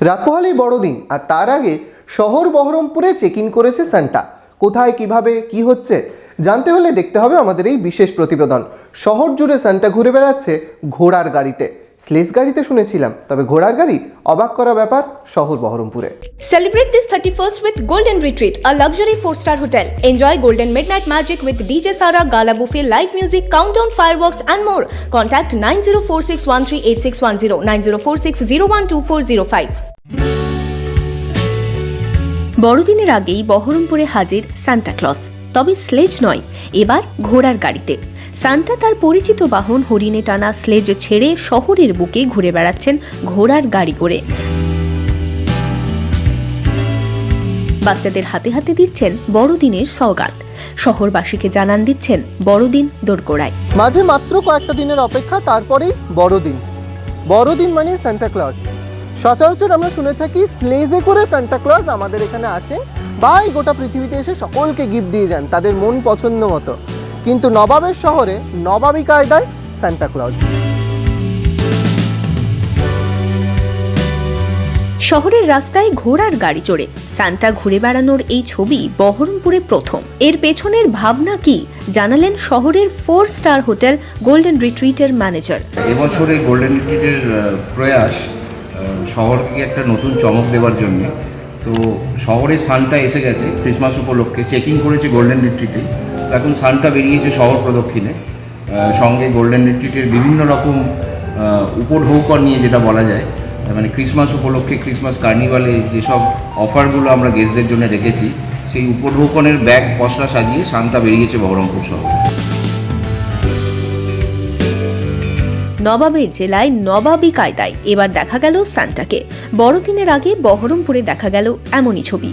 রাত পোহালেই বড়দিন, আর তার আগে শহর বহরমপুরে চেক ইন করেছে সান্টা কোথায়, কীভাবে, কি হচ্ছে, জানতে হলে দেখতে হবে আমাদের এই বিশেষ প্রতিবেদন। শহর জুড়ে সান্টা ঘুরে বেড়াচ্ছে ঘোড়ার গাড়িতে। স্লেজ গাড়িতে শুনেছিলাম তবে ঘোড়ার গাড়ি অবাক করা ব্যাপার শহর বহরমপুরে। Celebrate this thirty first with golden retreat a luxury four star hotel enjoy golden midnight magic with DJ Sara gala buffet live music countdown fireworks and more contact nine zero four six one three eight six one zero nine zero four six zero one two four zero five বড়দিনের আগেই বহরমপুরে হাজির Santa clause তবে sledge নয়, এবার ঘোড়ার গাড়িতে। Santa তার পরিচিত বাহন হরিণে টানা স্লেজ ছেড়ে শহরের বুকে ঘুরে বেড়াচ্ছেন ঘোড়ার গাড়ি করে। বাচ্চাদের হাতে হাতে দিচ্ছেন বড়দিনের সওগাত। শহরবাসীকে জানান দিচ্ছেন বড়দিন দোরগোড়ায়। মাঝে মাত্র কয়েকটা দিনের অপেক্ষা, তারপরেই বড়দিন। বড়দিন মানে সান্টা ক্লজ সচরাচর আমরা শুনে থাকি স্লেজে করে সান্টা ক্লজ আমাদের এখানে আসেন বা এই গোটা পৃথিবীতে এসে সকলকে গিফট দিয়ে যান তাদের মন পছন্দ মতো। কিন্তু নবাবের শহরে নবাবী কায়দায় সান্টা ক্লজ শহরের রাস্তায় ঘোড়ার গাড়ি চড়ে সান্টা ঘুরে বেড়ানোর এই ছবি বহরমপুরে প্রথম। এর পেছনের ভাবনা কি? জানালেন শহরের ফোর স্টার হোটেল গোল্ডেন রিট্রিটের ম্যানেজার এবছর এই গোল্ডেন রিট্রিটের প্রয়াস শহরকে একটা নতুন চমক দেওয়ার জন্য। তো শহরে সানটা এসে গেছে ক্রিসমাস উপলক্ষে। চেকিং করেছে গোল্ডেন রিট্রিটে এখন সানটা বেরিয়েছে শহর প্রদক্ষিণে। সঙ্গে গোল্ডেন রিট্রিটের বিভিন্ন রকম আহ, উপঢৌকন নিয়ে যেটা বলা যায়। মানে ক্রিসমাস উপলক্ষে ক্রিসমাস কার্নিভালে যেসব অফারগুলো আমরা গেস্টদের জন্য রেখেছি সেই উপঢৌকনের ব্যাগ পসরা সাজিয়ে সানটা বেরিয়েছে বহরমপুর শহরে। নবাবের জেলায় নবাবী কায়দায়। এবার দেখা গেল সান্টাকে। বড়দিনের আগে বহরমপুরে দেখা গেল এমনই ছবি।